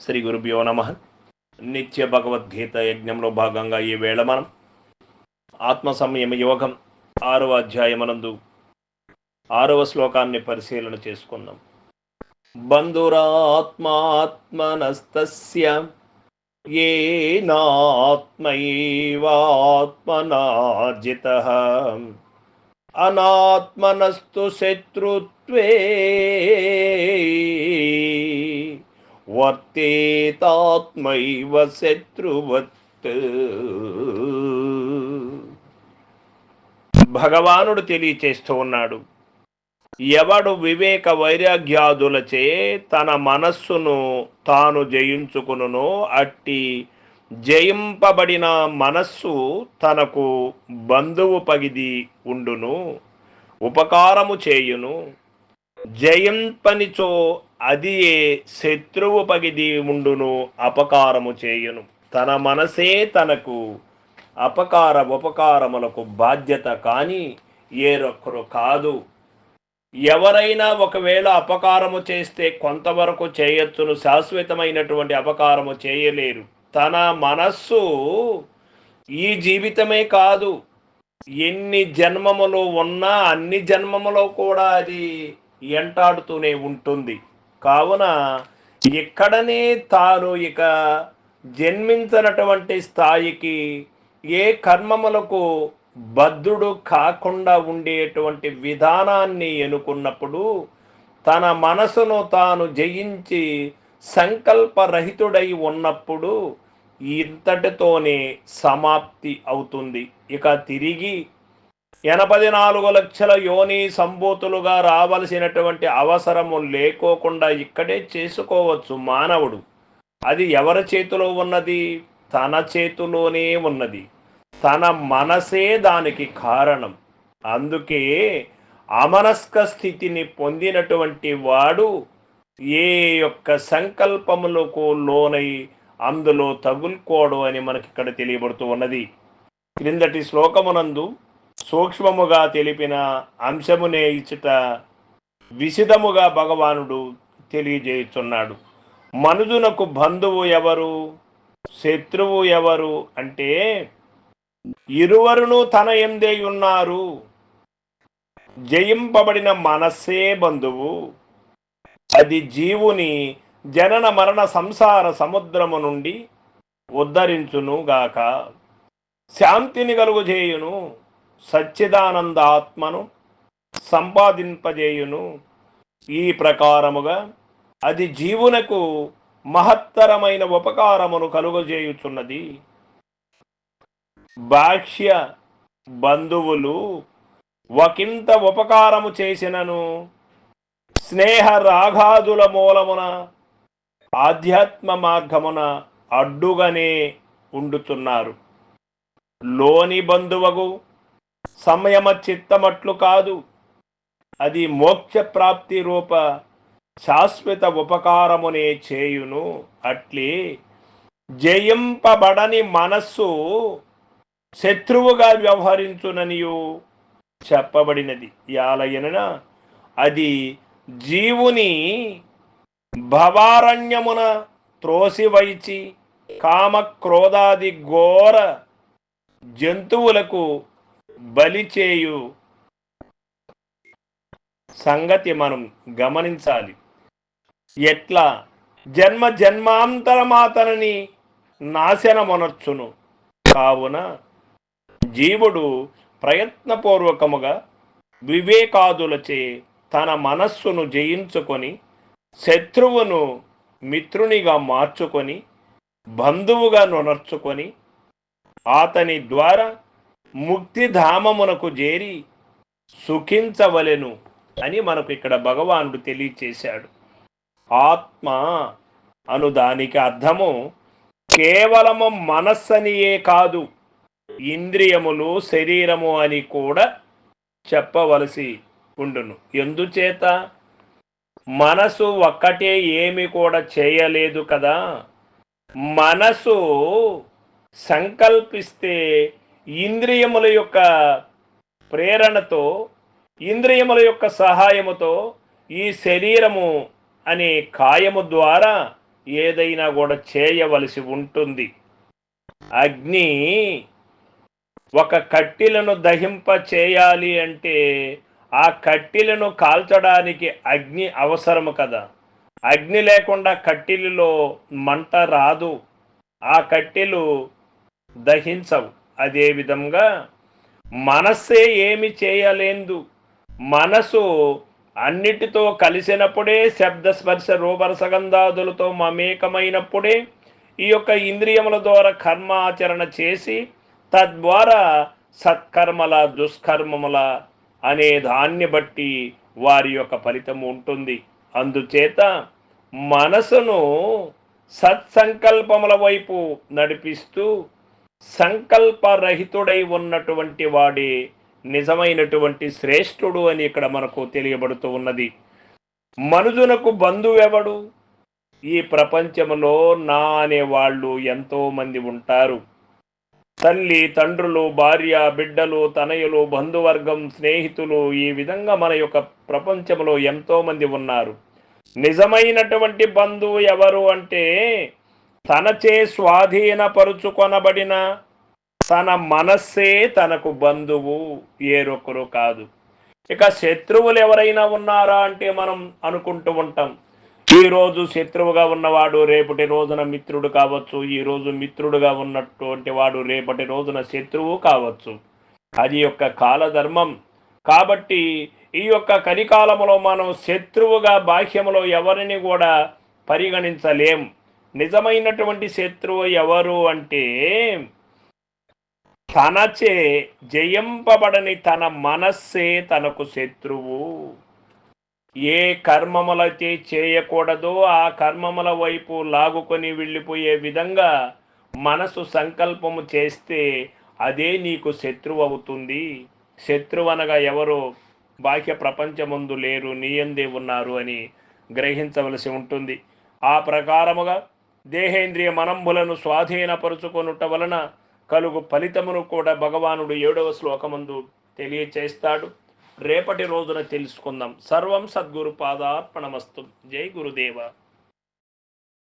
శ్రీ గురుభ్యో నమ. నిత్య భగవద్గీత యజ్ఞంలో భాగంగా ఈ వేళ మనం ఆత్మ సంయమ యోగం ఆరవ అధ్యాయమనందు ఆరవ శ్లోకాన్ని పరిశీలన చేసుకుందాం. బంధురాత్మాత్మనస్తస్య ఏనాత్మైవాత్మనార్జిత. అనాత్మనస్తు శత్రుత్వే వర్తేతాత్మైవ శత్రువత్. భగవానుడు తెలియచేస్తూ ఉన్నాడు. ఎవడు వివేక వైరాగ్యాదులచే తన మనస్సును తాను జయించుకునునో అట్టి జయింపబడిన మనస్సు తనకు బంధువు పగిది ఉండును ఉపకారము చేయును. జయింపనిచో అది ఏ శత్రువు పగిది ఉండును అపకారము చేయును. తన మనసే తనకు అపకార ఉపకారములకు బాధ్యత కానీ ఏరొక్కరు కాదు. ఎవరైనా ఒకవేళ అపకారము చేస్తే కొంతవరకు చేయొచ్చును శాశ్వతమైనటువంటి అపకారము చేయలేరు. తన మనస్సు ఈ జీవితమే కాదు. ఎన్ని జన్మములు ఉన్నా అన్ని జన్మములో కూడా అది ఎంటాడుతూనే ఉంటుంది. కావున ఇక్కడనే తాను ఇక జన్మించినటువంటి స్థాయికి ఏ కర్మములకు బద్ధుడు కాకుండా ఉండేటువంటి విధానాన్ని ఎన్నుకున్నప్పుడు తన మనసును తాను జయించి సంకల్పరహితుడై ఉన్నప్పుడు ఇంతటితోనే సమాప్తి అవుతుంది. ఇక తిరిగి ఎనభై నాలుగు లక్షల యోని సంభూతులుగా రావలసినటువంటి అవసరము లేకోకుండా ఇక్కడే చేసుకోవచ్చు మానవుడు. అది ఎవరి చేతిలో ఉన్నది? తన చేతిలోనే ఉన్నది. తన మనసే దానికి కారణం. అందుకే అమనస్క స్థితిని పొందినటువంటి వాడు ఏ యొక్క సంకల్పములకు లోనై అందులో తగులుకోడు అని మనకి ఇక్కడ తెలియబడుతూ ఉన్నది. క్రిందటి శ్లోకమునందు సూక్ష్మముగా తెలిపిన అంశమునే ఇచ్చుట విశిదముగా భగవానుడు తెలియజేయుచున్నాడు. మనుజునకు బంధువు ఎవరు? శత్రువు ఎవరు? అంటే ఇరువరును తన ఎందే ఉన్నారు. జయింపబడిన మనస్సే బంధువు. అది జీవుని జనన మరణ సంసార సముద్రము నుండి ఉద్ధరించునుగాక. గాక శాంతిని కలుగుజేయును. సచ్చిదానంద ఆత్మను సంపాదింపజేయును. ఈ ప్రకారముగా అది జీవునకు మహత్తరమైన ఉపకారమును కలుగజేయుచున్నది. బాహ్య బంధువులు ఒకంత ఉపకారము చేసినను. స్నేహ రాగాదుల మూలమున ఆధ్యాత్మ మార్గమున అడ్డుగానే ఉండుతున్నారు. లోని బంధువగు సమయమ చిత్తమట్లు కాదు. అది మోక్ష ప్రాప్తి రూప శాశ్వత ఉపకారమునే చేయును. అట్లే జయింపబడని మనస్సు శత్రువుగా వ్యవహరించుననియు చెప్పబడినది. యాలయన అది జీవుని భవారణ్యమున త్రోసివైచి కామక్రోధాది ఘోర జంతువులకు బలి చేయు సంగతి మనం గమనించాలి. ఎట్లా? జన్మ జన్మాంతరమాతనని నాశనమొనర్చును. కావున జీవుడు ప్రయత్నపూర్వకముగా వివేకాదులచే తన మనస్సును జయించుకొని శత్రువును మిత్రునిగా మార్చుకొని బంధువుగా నొనర్చుకొని అతని ద్వారా ముక్తిధామమునకు చేరి సుఖించవలెను అని మనకు ఇక్కడ భగవానుడు తెలియచేశాడు. ఆత్మ అను దానికి అర్థము కేవలము మనస్సనియే కాదు ఇంద్రియములు శరీరము అని కూడా చెప్పవలసి ఉండును. ఎందుచేత? మనసు ఒక్కటే ఏమి కూడా చేయలేదు కదా. మనసు సంకల్పిస్తే ఇంద్రియముల యొక్క ప్రేరణతో ఇంద్రియముల యొక్క సహాయముతో ఈ శరీరము అనే కాయము ద్వారా ఏదైనా కూడా చేయవలసి ఉంటుంది. అగ్ని ఒక కట్టెలను దహింప చేయాలి అంటే ఆ కట్టెలను కాల్చడానికి అగ్ని అవసరము కదా. అగ్ని లేకుండా కట్టెలలో మంట రాదు. ఆ కట్టెలు దహించవు. అదే విధంగా మనస్సే ఏమి చేయలేదు. మనసు అన్నిటితో కలిసినప్పుడే శబ్ద స్పర్శ రూపరసగంధాదులతో మమేకమైనప్పుడే ఈ యొక్క ఇంద్రియముల ద్వారా కర్మాచరణ చేసి తద్వారా సత్కర్మల దుష్కర్మముల అనే దాన్ని బట్టి వారి యొక్క ఫలితం ఉంటుంది. అందుచేత మనసును సత్సంకల్పముల వైపు నడిపిస్తూ సంకల్పరహితుడై ఉన్నటువంటి వాడే నిజమైనటువంటి శ్రేష్ఠుడు అని ఇక్కడ మనకు తెలియబడుతూ ఉన్నది. మనుజునకు బంధువెవడు? ఈ ప్రపంచంలో నా అనే వాళ్ళు ఎంతోమంది ఉంటారు. తల్లి తండ్రులు భార్య బిడ్డలు తనయులు బంధువర్గం స్నేహితులు ఈ విధంగా మన యొక్క ప్రపంచంలో ఎంతోమంది ఉన్నారు. నిజమైనటువంటి బంధువు ఎవరు అంటే తనచే స్వాధీనపరుచుకొనబడిన తన మనస్సే తనకు బంధువు ఏరొకరు కాదు. ఇక శత్రువులు ఎవరైనా ఉన్నారా అంటే మనం అనుకుంటూ ఉంటాం. ఈ రోజు శత్రువుగా ఉన్నవాడు రేపటి రోజున మిత్రుడు కావచ్చు ఈ రోజు మిత్రుడుగా ఉన్నటువంటి వాడు రేపటి రోజున శత్రువు కావచ్చు. అది యొక్క కాలధర్మం. కాబట్టి ఈ యొక్క కలికాలములో మనం శత్రువుగా బాహ్యములో ఎవరిని కూడా పరిగణించలేం. నిజమైనటువంటి శత్రువు ఎవరు అంటే తనచే జయింపబడని తన మనస్సే తనకు శత్రువు. ఏ కర్మములైతే చేయకూడదో ఆ కర్మముల వైపు లాగుకొని వెళ్ళిపోయే విధంగా మనసు సంకల్పము చేస్తే అదే నీకు శత్రువు అవుతుంది. శత్రువు అనగా ఎవరు? బాహ్య ప్రపంచముందు లేరు నీయందే ఉన్నారు అని గ్రహించవలసి ఉంటుంది. ఆ ప్రకారముగా దేహేంద్రియ మనంబులను స్వాధీనపరుచుకొనుట వలన కలుగు ఫలితమును కూడా భగవానుడు ఏడవ శ్లోకమందు తెలియచేస్తాడు. రేపటి రోజున తెలుసుకుందాం. సర్వం సద్గురు పాదార్పణమస్తు. జై గురుదేవ.